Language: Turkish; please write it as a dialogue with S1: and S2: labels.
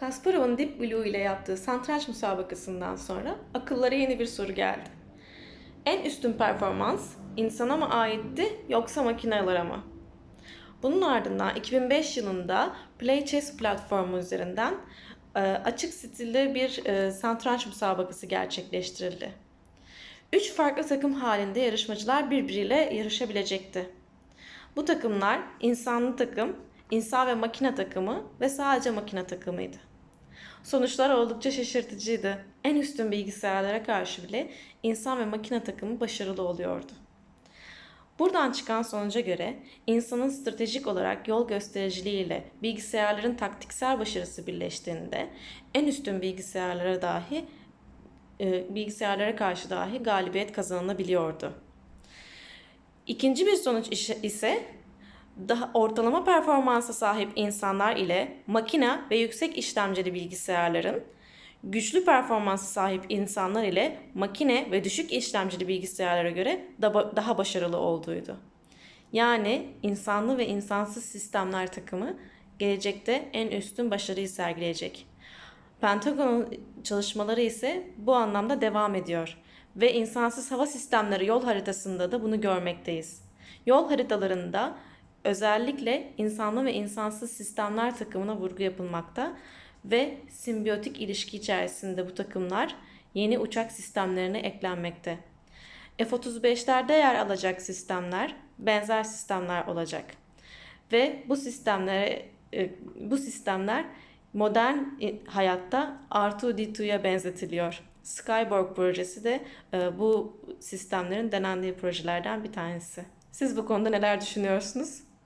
S1: Kasparov'un Deep Blue ile yaptığı satranç müsabakasından sonra akıllara yeni bir soru geldi. En üstün performans insana mı aitti yoksa makinelere mi? Bunun ardından 2005 yılında Play Chess platformu üzerinden e, açık stilde bir e, satranç müsabakası gerçekleştirildi. Üç farklı takım halinde yarışmacılar birbiriyle yarışabilecekti. Bu takımlar insanlı takım, insan ve makine takımı ve sadece makine takımıydı. Sonuçlar oldukça şaşırtıcıydı. En üstün bilgisayarlara karşı bile insan ve makine takımı başarılı oluyordu. Buradan çıkan sonuca göre insanın stratejik olarak yol göstericiliği ile bilgisayarların taktiksel başarısı birleştiğinde en üstün bilgisayarlara dahi e, bilgisayarlara karşı dahi galibiyet kazanılabiliyordu. İkinci bir sonuç ise daha ortalama performansa sahip insanlar ile makine ve yüksek işlemcili bilgisayarların güçlü performansa sahip insanlar ile makine ve düşük işlemcili bilgisayarlara göre da- daha başarılı olduğuydu. Yani insanlı ve insansız sistemler takımı gelecekte en üstün başarıyı sergileyecek. Pentagon'un çalışmaları ise bu anlamda devam ediyor ve insansız hava sistemleri yol haritasında da bunu görmekteyiz. Yol haritalarında özellikle insanlı ve insansız sistemler takımına vurgu yapılmakta ve simbiyotik ilişki içerisinde bu takımlar yeni uçak sistemlerine eklenmekte. F-35'lerde yer alacak sistemler benzer sistemler olacak. Ve bu sistemlere e, bu sistemler modern e, hayatta R2D2'ya benzetiliyor. Skyborg projesi de e, bu sistemlerin denendiği projelerden bir tanesi. Siz bu konuda neler düşünüyorsunuz?